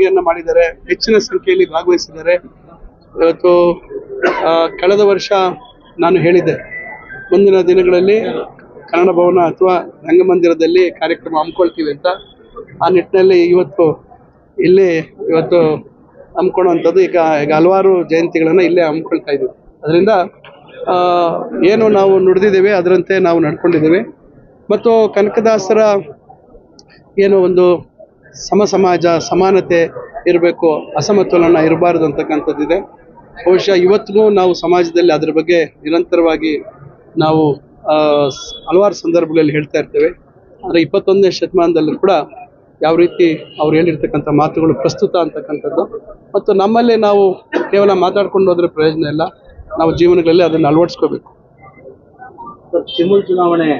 ಪ್ರತಿಭಟನೆಯನ್ನ ಮಾಡಿದ್ದಾರೆ, ಹೆಚ್ಚಿನ ಸಂಖ್ಯೆಯಲ್ಲಿ ಭಾಗವಹಿಸಿದ್ದಾರೆ. ಇವತ್ತು ಕಳೆದ ವರ್ಷ ನಾನು ಹೇಳಿದ್ದೆ, ಮುಂದಿನ ದಿನಗಳಲ್ಲಿ ಕನ್ನಡ ಭವನ ಅಥವಾ ರಂಗಮಂದಿರದಲ್ಲಿ ಕಾರ್ಯಕ್ರಮ ಹಮ್ಮಿಕೊಳ್ತೀವಿ ಅಂತ. ಆ ನಿಟ್ಟಿನಲ್ಲಿ ಇವತ್ತು ಇಲ್ಲಿ ಇವತ್ತು ಹಮ್ಮಿಕೊಳ್ಳುವಂಥದ್ದು ಈಗ ಈಗ ಹಲವಾರು ಜಯಂತಿಗಳನ್ನು ಇಲ್ಲೇ ಹಮ್ಮಿಕೊಳ್ತಾ ಇದ್ದೀವಿ. ಅದರಿಂದ ಏನು ನಾವು ನುಡಿದಿದ್ದೇವೆ, ಅದರಂತೆ ನಾವು ನಡ್ಕೊಂಡಿದ್ದೇವೆ. ಮತ್ತು ಕನಕದಾಸರ ಏನು ಒಂದು ಸಮ ಸಮಾಜ ಸಮಾನತೆ ಇರಬೇಕು, ಅಸಮತೋಲನ ಇರಬಾರ್ದು ಅಂತಕ್ಕಂಥದ್ದಿದೆ. ಬಹುಶಃ ಇವತ್ತಿಗೂ ನಾವು ಸಮಾಜದಲ್ಲಿ ಅದರ ಬಗ್ಗೆ ನಿರಂತರವಾಗಿ ನಾವು ಹಲವಾರು ಸಂದರ್ಭಗಳಲ್ಲಿ ಹೇಳ್ತಾ ಇರ್ತೇವೆ. ಆದರೆ ಇಪ್ಪತ್ತೊಂದನೇ ಶತಮಾನದಲ್ಲೂ ಕೂಡ ಯಾವ ರೀತಿ ಅವ್ರು ಹೇಳಿರ್ತಕ್ಕಂಥ ಮಾತುಗಳು ಪ್ರಸ್ತುತ ಅಂತಕ್ಕಂಥದ್ದು. ಮತ್ತು ನಮ್ಮಲ್ಲಿ ನಾವು ಕೇವಲ ಮಾತಾಡ್ಕೊಂಡು ಹೋದ್ರೆ ಪ್ರಯೋಜನ ಇಲ್ಲ. ನಾವು ಜೀವನಗಳಲ್ಲಿ ಅದನ್ನು ಅಳವಡಿಸ್ಕೋಬೇಕು. ಚುನಾವಣೆ,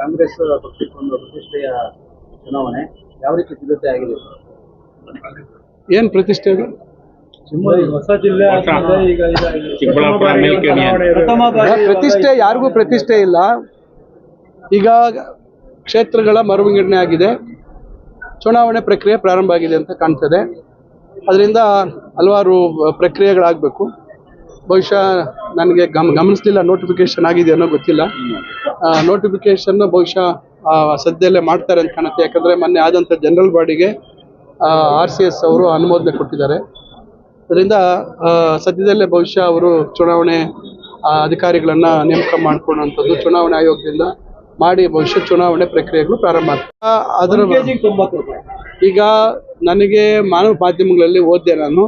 ಕಾಂಗ್ರೆಸ್ ಪಕ್ಷಕ್ಕೊಂದು ಪ್ರತಿಷ್ಠೆಯ ಚುನಾವಣೆ. ಯಾವ ರೀತಿ ಸಿದ್ಧತೆ ಆಗಿದೆ? ಏನ್ ಪ್ರತಿಷ್ಠೆ ಅದು? ಹೊಸ ಜಿಲ್ಲೆ ಈಗ ಚಿಕ್ಕಬಳ್ಳಾಪುರ ಮಿಲ್ಕ್ ಪ್ರಥಮ ಬಾರಿ ಪ್ರತಿಷ್ಠೆ ಯಾರಿಗೂ ಪ್ರತಿಷ್ಠೆ ಇಲ್ಲ. ಈಗ ಕ್ಷೇತ್ರಗಳ ಮರುವಿಂಗಡಣೆ ಆಗಿದೆ. ಚುನಾವಣೆ ಪ್ರಕ್ರಿಯೆ ಪ್ರಾರಂಭ ಆಗಿದೆ ಅಂತ ಕಾಣ್ತದೆ. ಅದರಿಂದ ಹಲವಾರು ಪ್ರಕ್ರಿಯೆಗಳಾಗಬೇಕು. ಬಹುಶಃ ನನಗೆ ಗಮ್ ಗಮನಿಸಲಿಲ್ಲ ನೋಟಿಫಿಕೇಶನ್ ಆಗಿದೆ ಅನ್ನೋ ಗೊತ್ತಿಲ್ಲ. ನೋಟಿಫಿಕೇಶನ್ ಬಹುಶಃ ಸದ್ಯದಲ್ಲೇ ಮಾಡ್ತಾರೆ ಅಂತ ಕಾಣುತ್ತೆ. ಯಾಕಂದರೆ ಮೊನ್ನೆ ಆದಂಥ ಜನರಲ್ ಬಾಡಿಗೆ ಆರ್ ಸಿ ಎಸ್ ಅವರು ಅನುಮೋದನೆ ಕೊಟ್ಟಿದ್ದಾರೆ. ಅದರಿಂದ ಸದ್ಯದಲ್ಲೇ ಬಹುಶಃ ಅವರು ಚುನಾವಣೆ ಅಧಿಕಾರಿಗಳನ್ನು ನೇಮಕ ಮಾಡ್ಕೊಳ್ಳುವಂಥದ್ದು ಚುನಾವಣೆ ಆಯೋಗದಿಂದ ಮಾಡಿ ಬಹುಶಃ ಚುನಾವಣೆ ಪ್ರಕ್ರಿಯೆಗಳು ಪ್ರಾರಂಭ ಆಗ್ತದೆ ಅದರ ಈಗ ನನಗೆ ಮಾನವ ಮಾಧ್ಯಮಗಳಲ್ಲಿ ಓದಿದೆ ನಾನು.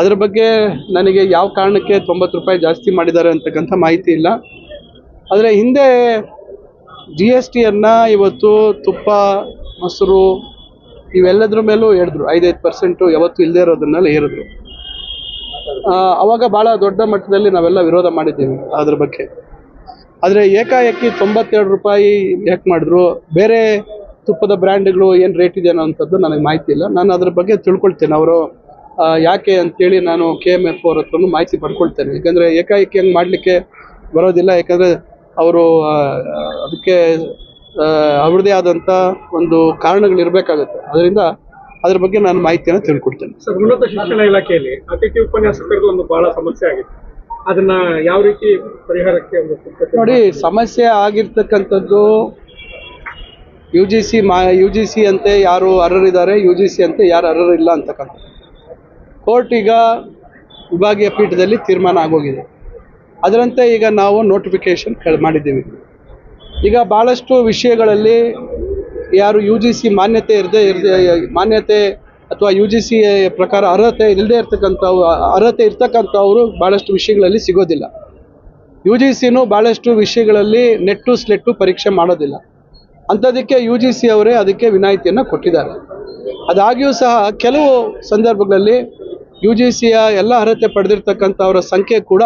ಅದರ ಬಗ್ಗೆ ನನಗೆ ಯಾವ ಕಾರಣಕ್ಕೆ ತೊಂಬತ್ತು ರೂಪಾಯಿ ಜಾಸ್ತಿ ಮಾಡಿದ್ದಾರೆ ಅಂತಕ್ಕಂಥ ಮಾಹಿತಿ ಇಲ್ಲ. ಆದರೆ ಹಿಂದೆ ಜಿ ಎಸ್ ಟಿಯನ್ನು ಇವತ್ತು ತುಪ್ಪ ಮೊಸರು ಇವೆಲ್ಲದ್ರ ಮೇಲೂ ಹೇಳಿದ್ರು ಐದೈದು ಪರ್ಸೆಂಟು ಯಾವತ್ತೂ ಇಲ್ಲದೆ ಇರೋದನ್ನೆಲ್ಲ ಏರಿದ್ರು. ಆ, ಅವಾಗ ಭಾಳ ದೊಡ್ಡ ಮಟ್ಟದಲ್ಲಿ ನಾವೆಲ್ಲ ವಿರೋಧ ಮಾಡಿದ್ದೀವಿ ಅದ್ರ ಬಗ್ಗೆ. ಆದರೆ ಏಕಾಏಕಿ ತೊಂಬತ್ತೆರಡು ರೂಪಾಯಿ ಯಾಕೆ ಮಾಡಿದ್ರು? ಬೇರೆ ತುಪ್ಪದ ಬ್ರ್ಯಾಂಡ್ಗಳು ಏನು ರೇಟ್ ಇದೆ ಅನ್ನೋಂಥದ್ದು ನನಗೆ ಮಾಹಿತಿ ಇಲ್ಲ. ನಾನು ಅದ್ರ ಬಗ್ಗೆ ತಿಳ್ಕೊಳ್ತೇನೆ. ಅವರು ಯಾಕೆ ಅಂತೇಳಿ ನಾನು ಕೆ ಎಂ ಎಫ್ ಅವ್ರ ಹತ್ರನೂ ಮಾಹಿತಿ ಪಡ್ಕೊಳ್ತೇನೆ. ಯಾಕಂದರೆ ಏಕಾಏಕಿ ಹಂಗೆ ಮಾಡಲಿಕ್ಕೆ ಬರೋದಿಲ್ಲ. ಯಾಕಂದರೆ ಅವರು ಅದಕ್ಕೆ ಅವ್ರದೇ ಅವ್ರದ್ದೇ ಆದಂಥ ಒಂದು ಕಾರಣಗಳಿರಬೇಕಾಗುತ್ತೆ ಅದರಿಂದ ಅದ್ರ ಬಗ್ಗೆ ನಾನು ಮಾಹಿತಿಯನ್ನು ತಿಳ್ಕೊಡ್ತೇನೆ. ಸರ್ ಉನ್ನತ ಶಿಕ್ಷಣ ಇಲಾಖೆಯಲ್ಲಿ ಅತಿಥಿ ಉಪನ್ಯಾಸಕರದ್ದು ಒಂದು ಬಹಳ ಸಮಸ್ಯೆ ಆಗಿತ್ತು ಅದನ್ನ ಯಾವ ರೀತಿ ಪರಿಹಾರಕ್ಕೆ ನೋಡಿ ಸಮಸ್ಯೆ ಆಗಿರ್ತಕ್ಕಂಥದ್ದು ಯು ಜಿ ಸಿ ಮಾ ಯು ಜಿ ಸಿ ಅಂತೆ ಯಾರು ಅರ್ಹರಿದ್ದಾರೆ ಯು ಜಿ ಸಿ ಅಂತೆ ಯಾರು ಅರ್ಹರಿಲ್ಲ ಅಂತಕ್ಕಂಥ ಕೋರ್ಟ್ ಈಗ ವಿಭಾಗೀಯ ಪೀಠದಲ್ಲಿ ತೀರ್ಮಾನ ಆಗೋಗಿದೆ. ಅದರಂತೆ ಈಗ ನಾವು ನೋಟಿಫಿಕೇಶನ್ ಮಾಡಿದ್ದೀವಿ. ಈಗ ಭಾಳಷ್ಟು ವಿಷಯಗಳಲ್ಲಿ ಯಾರು ಯು ಜಿ ಸಿ ಮಾನ್ಯತೆ ಇರದೆ ಇರದೆ, ಮಾನ್ಯತೆ ಅಥವಾ ಯು ಜಿ ಸಿ ಪ್ರಕಾರ ಅರ್ಹತೆ ಇಲ್ಲದೆ ಇರ್ತಕ್ಕಂಥವು, ಅರ್ಹತೆ ಇರ್ತಕ್ಕಂಥವರು ಭಾಳಷ್ಟು ವಿಷಯಗಳಲ್ಲಿ ಸಿಗೋದಿಲ್ಲ. ಯು ಜಿ ಸಿನೂ ಭಾಳಷ್ಟು ವಿಷಯಗಳಲ್ಲಿ ನೆಟ್ಟು ಸ್ಲೆಟ್ಟು ಪರೀಕ್ಷೆ ಮಾಡೋದಿಲ್ಲ. ಅಂಥದಕ್ಕೆ ಯು ಜಿ ಸಿ ಅವರೇ ಅದಕ್ಕೆ ವಿನಾಯಿತಿಯನ್ನು ಕೊಟ್ಟಿದ್ದಾರೆ. ಅದಾಗಿಯೂ ಸಹ ಕೆಲವು ಸಂದರ್ಭಗಳಲ್ಲಿ ಯು ಜಿ ಸಿಯ ಎಲ್ಲ ಅರ್ಹತೆ ಪಡೆದಿರ್ತಕ್ಕಂಥವರ ಸಂಖ್ಯೆ ಕೂಡ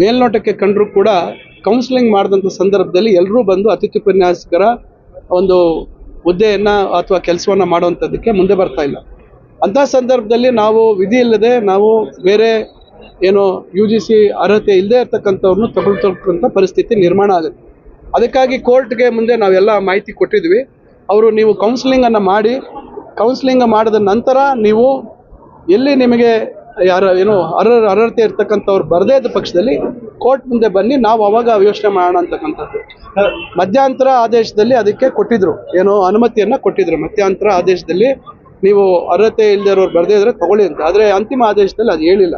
ಮೇಲ್ನೋಟಕ್ಕೆ ಕಂಡರೂ ಕೂಡ ಕೌನ್ಸಿಲಿಂಗ್ ಮಾಡಿದಂಥ ಸಂದರ್ಭದಲ್ಲಿ ಎಲ್ಲರೂ ಬಂದು ಅತಿಥಿ ಉಪನ್ಯಾಸಕರ ಒಂದು ಹುದ್ದೆಯನ್ನು ಅಥವಾ ಕೆಲಸವನ್ನು ಮಾಡುವಂಥದ್ದಕ್ಕೆ ಮುಂದೆ ಬರ್ತಾ ಇಲ್ಲ. ಅಂಥ ಸಂದರ್ಭದಲ್ಲಿ ನಾವು ವಿಧಿ ಇಲ್ಲದೆ ನಾವು ಬೇರೆ ಏನು ಯು ಜಿ ಸಿ ಅರ್ಹತೆ ಇಲ್ಲದೆ ಇರ್ತಕ್ಕಂಥವ್ರನ್ನ ತಗೊಳ್ತಕ್ಕಂಥ ಪರಿಸ್ಥಿತಿ ನಿರ್ಮಾಣ ಆಗುತ್ತೆ. ಅದಕ್ಕಾಗಿ ಕೋರ್ಟ್ಗೆ ಮುಂದೆ ನಾವೆಲ್ಲ ಮಾಹಿತಿ ಕೊಟ್ಟಿದ್ವಿ. ಅವರು ನೀವು ಕೌನ್ಸಿಲಿಂಗನ್ನು ಮಾಡಿ ಕೌನ್ಸಿಲಿಂಗ್ ಮಾಡಿದ ನಂತರ ನೀವು ಎಲ್ಲಿ ನಿಮಗೆ ಯಾರ ಏನು ಅರ್ಹ ಅರ್ಹತೆ ಇರ್ತಕ್ಕಂಥವ್ರು ಬರದೇ ಇದ್ದ ಪಕ್ಷದಲ್ಲಿ ಕೋರ್ಟ್ ಮುಂದೆ ಬನ್ನಿ, ನಾವು ಅವಾಗ ಯೋಚನೆ ಮಾಡೋಣ ಅಂತಕ್ಕಂಥದ್ದು. ಮಧ್ಯಂತರ ಆದೇಶದಲ್ಲಿ ಅದಕ್ಕೆ ಕೊಟ್ಟಿದ್ರು. ಏನೋ ಅನುಮತಿಯನ್ನು ಕೊಟ್ಟಿದ್ರು. ಮಧ್ಯಂತರ ಆದೇಶದಲ್ಲಿ ನೀವು ಅರ್ಹತೆ ಇಲ್ಲದೆ ಬರದೇ ಇದ್ರೆ ತಗೊಳ್ಳಿ ಅಂತ. ಆದರೆ ಅಂತಿಮ ಆದೇಶದಲ್ಲಿ ಅದು ಹೇಳಿಲ್ಲ.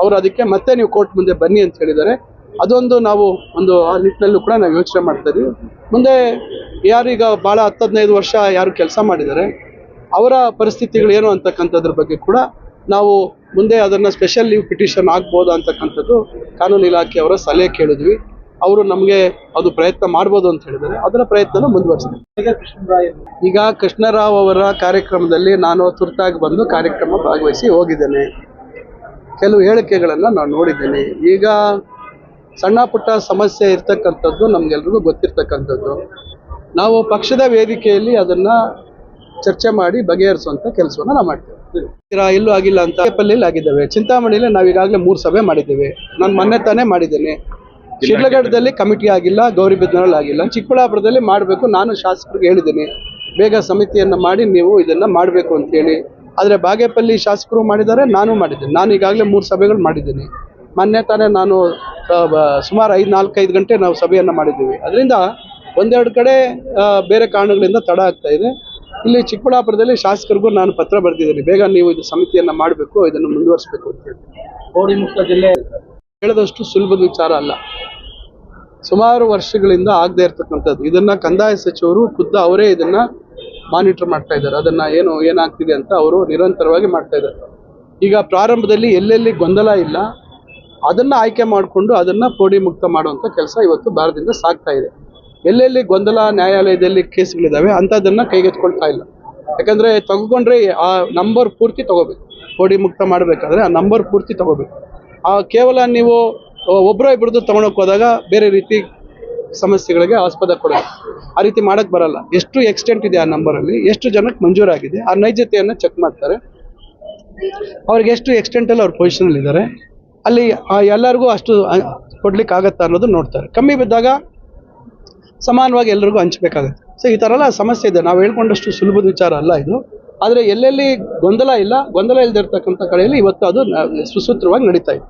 ಅವರು ಅದಕ್ಕೆ ಮತ್ತೆ ನೀವು ಕೋರ್ಟ್ ಮುಂದೆ ಬನ್ನಿ ಅಂತ ಹೇಳಿದ್ದಾರೆ. ಅದೊಂದು ನಾವು ಒಂದು ಆ ನಿಟ್ಟಿನಲ್ಲೂ ಕೂಡ ನಾವು ಯೋಚನೆ ಮಾಡ್ತಾ ಇದೀವಿ. ಮುಂದೆ ಯಾರೀಗ ಭಾಳ ಹತ್ತು ಹದಿನೈದು ವರ್ಷ ಯಾರು ಕೆಲಸ ಮಾಡಿದ್ದಾರೆ, ಅವರ ಪರಿಸ್ಥಿತಿಗಳು ಏನು ಅಂತಕ್ಕಂಥದ್ರ ಬಗ್ಗೆ ಕೂಡ ನಾವು ಮುಂದೆ ಅದನ್ನು ಸ್ಪೆಷಲ್ ಲೀವ್ ಪಿಟಿಷನ್ ಆಗ್ಬೋದಾ ಅಂತಕ್ಕಂಥದ್ದು ಕಾನೂನು ಇಲಾಖೆಯವರ ಸಲಹೆ ಕೇಳಿದ್ವಿ. ಅವರು ನಮಗೆ ಅದು ಪ್ರಯತ್ನ ಮಾಡ್ಬೋದು ಅಂತ ಹೇಳಿದರೆ ಅದರ ಪ್ರಯತ್ನ ಮುಂದುವರಿಸ್ತೀವಿ. ಈಗ ಈಗ ಕೃಷ್ಣರಾವ್ ಅವರ ಕಾರ್ಯಕ್ರಮದಲ್ಲಿ ನಾನು ತುರ್ತಾಗಿ ಬಂದು ಕಾರ್ಯಕ್ರಮ ಭಾಗವಹಿಸಿ ಹೋಗಿದ್ದೇನೆ. ಕೆಲವು ಹೇಳಿಕೆಗಳನ್ನು ನಾನು ನೋಡಿದ್ದೇನೆ. ಈಗ ಸಣ್ಣ ಪುಟ್ಟ ಸಮಸ್ಯೆ ಇರ್ತಕ್ಕಂಥದ್ದು ನಮಗೆಲ್ರಿಗೂ ಗೊತ್ತಿರ್ತಕ್ಕಂಥದ್ದು. ನಾವು ಪಕ್ಷದ ವೇದಿಕೆಯಲ್ಲಿ ಅದನ್ನು ಚರ್ಚೆ ಮಾಡಿ ಬಗೆಹರಿಸುವಂತ ಕೆಲಸವನ್ನ ನಾವು ಮಾಡ್ತೇವೆ. ಎಲ್ಲೂ ಆಗಿಲ್ಲ ಅಂತ ಪಲ್ಲಿಯಲ್ಲಿ ಆಗಿದ್ದಾವೆ. ಚಿಂತಾಮಣಿಯಲ್ಲಿ ನಾವು ಈಗಾಗಲೇ ಮೂರು ಸಭೆ ಮಾಡಿದ್ದೇವೆ. ನಾನು ಮೊನ್ನೆ ತಾನೇ ಮಾಡಿದ್ದೇನೆ. ಶಿಡ್ಲಘಟ್ಟದಲ್ಲಿ ಕಮಿಟಿ ಆಗಿಲ್ಲ ಗೌರಿಬಿದ್ನಲ್ಲಿ ಆಗಿಲ್ಲ. ಚಿಕ್ಕಬಳ್ಳಾಪುರದಲ್ಲಿ ಮಾಡಬೇಕು ನಾನು ಶಾಸಕರಿಗೆ ಹೇಳಿದ್ದೀನಿ. ಬೇಗ ಸಮಿತಿಯನ್ನು ಮಾಡಿ ನೀವು ಇದನ್ನು ಮಾಡಬೇಕು ಅಂತೇಳಿ ಆದರೆ ಬಾಗೇಪಲ್ಲಿ ಶಾಸಕರು ಮಾಡಿದ್ದಾರೆ, ನಾನು ಮಾಡಿದ್ದೇನೆ. ನಾನು ಈಗಾಗಲೇ ಮೂರು ಸಭೆಗಳು ಮಾಡಿದ್ದೀನಿ. ಮೊನ್ನೆ ತಾನೇ ನಾನು ಸುಮಾರು ಐದು ನಾಲ್ಕೈದು ಗಂಟೆ ನಾವು ಸಭೆಯನ್ನು ಮಾಡಿದ್ದೀವಿ. ಅದರಿಂದ ಒಂದೆರಡು ಕಡೆ ಬೇರೆ ಕಾರಣಗಳಿಂದ ತಡ ಆಗ್ತಾ ಇದೆ. ಇಲ್ಲಿ ಚಿಕ್ಕಬಳ್ಳಾಪುರದಲ್ಲಿ ಶಾಸಕರಿಗೂ ನಾನು ಪತ್ರ ಬರೆದಿದ್ದೀನಿ. ಬೇಗ ನೀವು ಇದು ಸಮಿತಿಯನ್ನು ಮಾಡಬೇಕು ಇದನ್ನು ಮುಂದುವರಿಸಬೇಕು ಅಂತೇಳಿ ಕೋಡಿ ಮುಕ್ತ ಜಿಲ್ಲೆ. ಹೇಳದಷ್ಟು ಸುಲಭದ ವಿಚಾರ ಅಲ್ಲ. ಸುಮಾರು ವರ್ಷಗಳಿಂದ ಆಗದೆ ಇರ್ತಕ್ಕಂಥದ್ದು. ಇದನ್ನ ಕಂದಾಯ ಸಚಿವರು ಖುದ್ದ ಅವರೇ ಇದನ್ನ ಮಾನಿಟರ್ ಮಾಡ್ತಾ ಇದ್ದಾರೆ. ಅದನ್ನ ಏನು ಏನಾಗ್ತಿದೆ ಅಂತ ಅವರು ನಿರಂತರವಾಗಿ ಮಾಡ್ತಾ ಇದ್ದಾರೆ. ಈಗ ಪ್ರಾರಂಭದಲ್ಲಿ ಎಲ್ಲೆಲ್ಲಿ ಗೊಂದಲ ಇಲ್ಲ ಅದನ್ನ ಆಯ್ಕೆ ಮಾಡಿಕೊಂಡು ಅದನ್ನ ಪೋಡಿ ಮುಕ್ತ ಮಾಡುವಂತ ಕೆಲಸ ಇವತ್ತು ಭಾರತದಿಂದ ಸಾಗ್ತಾ ಇದೆ. ಎಲ್ಲೆಲ್ಲಿ ಗೊಂದಲ ನ್ಯಾಯಾಲಯದಲ್ಲಿ ಕೇಸ್ಗಳಿದ್ದಾವೆ ಅಂಥದ್ದನ್ನು ಕೈಗೆತ್ಕೊಳ್ತಾ ಇಲ್ಲ. ಯಾಕಂದರೆ ತಗೊಂಡ್ರೆ ಆ ನಂಬರ್ ಪೂರ್ತಿ ತಗೋಬೇಕು. ಕೋಡಿ ಮುಕ್ತ ಮಾಡಬೇಕಾದ್ರೆ ಆ ನಂಬರ್ ಪೂರ್ತಿ ತಗೋಬೇಕು. ಆ ಕೇವಲ ನೀವು ಒಬ್ಬರ ಇಬ್ಬರದ್ದು ತಗೊಳಕ್ ಹೋದಾಗ ಬೇರೆ ರೀತಿ ಸಮಸ್ಯೆಗಳಿಗೆ ಆಸ್ಪದ ಕೊಡೋದು ಆ ರೀತಿ ಮಾಡೋಕ್ಕೆ ಬರಲ್ಲ. ಎಷ್ಟು ಎಕ್ಸ್ಟೆಂಟ್ ಇದೆ ಆ ನಂಬರಲ್ಲಿ, ಎಷ್ಟು ಜನಕ್ಕೆ ಮಂಜೂರಾಗಿದೆ, ಆ ನೈಜತೆಯನ್ನು ಚೆಕ್ ಮಾಡ್ತಾರೆ. ಅವ್ರಿಗೆ ಎಷ್ಟು ಎಕ್ಸ್ಟೆಂಟಲ್ಲಿ ಅವ್ರ ಪೊಸಿಷನಲ್ಲಿ ಇದ್ದಾರೆ. ಅಲ್ಲಿ ಎಲ್ಲರಿಗೂ ಅಷ್ಟು ಕೊಡ್ಲಿಕ್ಕೆ ಆಗತ್ತಾ ಅನ್ನೋದು ನೋಡ್ತಾರೆ. ಕಮ್ಮಿ ಬಿದ್ದಾಗ ಸಮಾನವಾಗಿ ಎಲ್ರಿಗೂ ಹಂಚಬೇಕಾಗುತ್ತೆ. ಸೊ ಈ ಥರ ಎಲ್ಲ ಸಮಸ್ಯೆ ಇದೆ. ನಾವು ಹೇಳ್ಕೊಂಡಷ್ಟು ಸುಲಭದ ವಿಚಾರ ಅಲ್ಲ ಇದು. ಆದರೆ ಎಲ್ಲೆಲ್ಲಿ ಗೊಂದಲ ಇಲ್ಲ, ಗೊಂದಲ ಇಲ್ಲದೆ ಇರ್ತಕ್ಕಂಥ ಕಡೆಯಲ್ಲಿ ಇವತ್ತು ಅದು ಸುಸೂತ್ರವಾಗಿ ನಡೀತಾ ಇದೆ.